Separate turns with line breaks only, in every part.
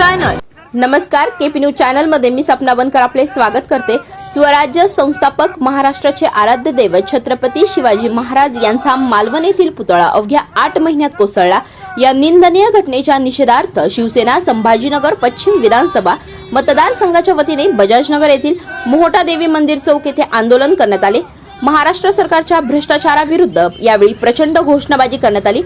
Channel नमस्कार KP news चॅनलमध्ये मी सपना बनकर आपले स्वागत करते. स्वराज्य संस्थापक महाराष्ट्राचे आराध्य दैवत छत्रपती शिवाजी महाराज यांचा मालवण येथील पुतळा अवघ्या आठ महिन्यात कोसळला. या निंदनीय घटनेच्या निषेधार्थ शिवसेना संभाजीनगर पश्चिम विधानसभा मतदारसंघाच्या वतीने बजाजनगर येथील मोहटा देवी मंदिर चौक येथे आंदोलन करण्यात आले. महाराष्ट्र सरकारच्या भ्रष्टाचाराविरुद्ध यावेळी प्रचंड घोषणाबाजी करण्यात आली.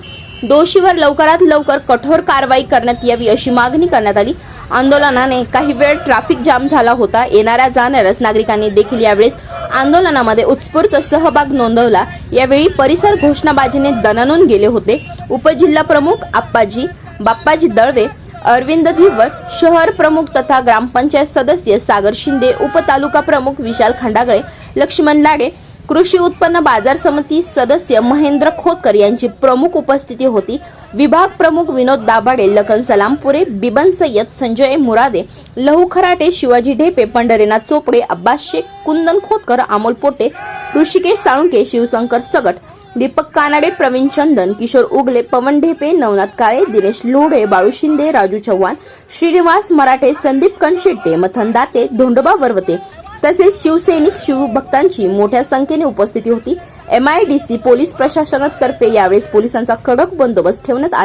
दोषीवर लवकरात लवकर कठोर कारवाई करण्यात यावी अशी मागणी करण्यात आली. आंदोलनाने काही वेळ ट्रॅफिक जाम झाला होता. येणाऱ्या जाणाऱ्याच नागरिकांनी देखील यावेळेस आंदोलनामध्ये उत्स्फूर्त सहभाग नोंदवला. यावेळी परिसर घोषणाबाजीने दणानून गेले होते. उपजिल्हा प्रमुख आप्पाजी बाप्पाजी दळवे अरविंद धिवर शहर प्रमुख तथा ग्रामपंचायत सदस्य सागर शिंदे उपतालुका प्रमुख विशाल खंडागळे लक्ष्मण लाडे कृषी उत्पन्न बाजार समिती सदस्य महेंद्र खोतकर यांची प्रमुख उपस्थिती होती. विभाग प्रमुख विनोद दाभाडे लखन सलामपुरे बिबन सय्यद संजय मुरादे लहू खराटे शिवाजी ढेपे पंढरीनाथ चोपडे अब्बास शेख कुंदन खोतकर अमोल पोटे ऋषिकेश साळुंके शिवशंकर सगट दीपक कानाडे प्रवीण चंदन किशोर उगले पवन ढेपे नवनाथ काळे दिनेश लोढे बाळू शिंदे राजू चव्हाण श्रीनिवास मराठे संदीप कनशेट्टे मथन दाते धोंडोबा वरवते तसेच शिवसैनिक शिवभक्तांची मोठ्या संख्येने उपस्थिती होती. एमआयडीसी पोलीस प्रशासनातर्फे यावेळेस पोलिसांचा कडक बंदोबस्त ठेवण्यात आला.